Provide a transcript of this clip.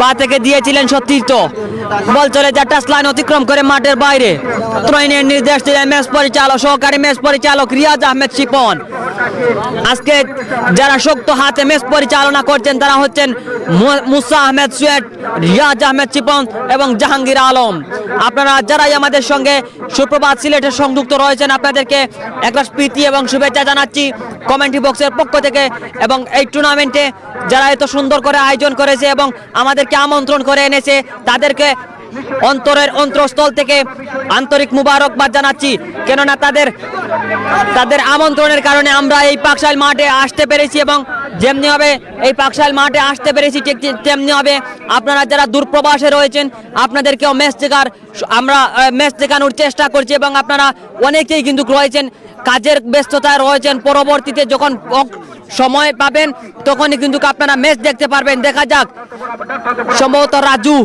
বা থেকে দিয়েছিলেন সতীর্থ বল চলে যা টাচ লাইন অতিক্রম করে মাঠের বাইরে। ত্রয়নের নির্দেশ দিলেন ম্যাচ পরিচালক, সহকারী ম্যাচ পরিচালক রিয়াজ আহমেদ শিপন। আজকে যারা শক্ত হাতে ম্যাচ পরিচালনা করছেন, তারা হচ্ছেন মুসা আহমেদ সুয়েট, রিয়াজ আহমেদ চিপন এবং জাহাঙ্গীর আলম। আপনারা যারাই আমাদের সঙ্গে সুপ্রভাত সিলেটে সংযুক্ত রয়েছেন, আপনাদেরকে একটা প্রীতি এবং শুভেচ্ছা জানাচ্ছি কমেন্ট্রি বক্সের পক্ষ থেকে এবং এই টুর্নামেন্টে যারা এত সুন্দর করে আয়োজন করেছে এবং আমাদেরকে আমন্ত্রণ করে এনেছে। তাদেরকে অন্তরের অন্তরস্থল থেকে আন্তরিক মুবারকবাদ জানাচ্ছি। কেননা তাদের তাদের আমন্ত্রণের কারণে আমরা এই পাকশাল মাঠে আসতে পেরেছি এবং যেমনি হবে এই পাকশাল মাঠে আসতে পেরেছি ঠিক তেমনি হবে। আপনারা যারা দূরপ্রবাসে রয়েছেন, আপনাদেরকেও ম্যাচ দেখার আমরা ম্যাচ দেখানোর চেষ্টা করছি এবং আপনারা অনেকেই কিন্তু রয়েছেন, কাজের ব্যস্ততায় রয়েছেন। পরবর্তীতে যখন সময় পাবেন তখনই কিন্তু আপনারা ম্যাচ দেখতে পারবেন। দেখা যাক সম্ভবত রাজু।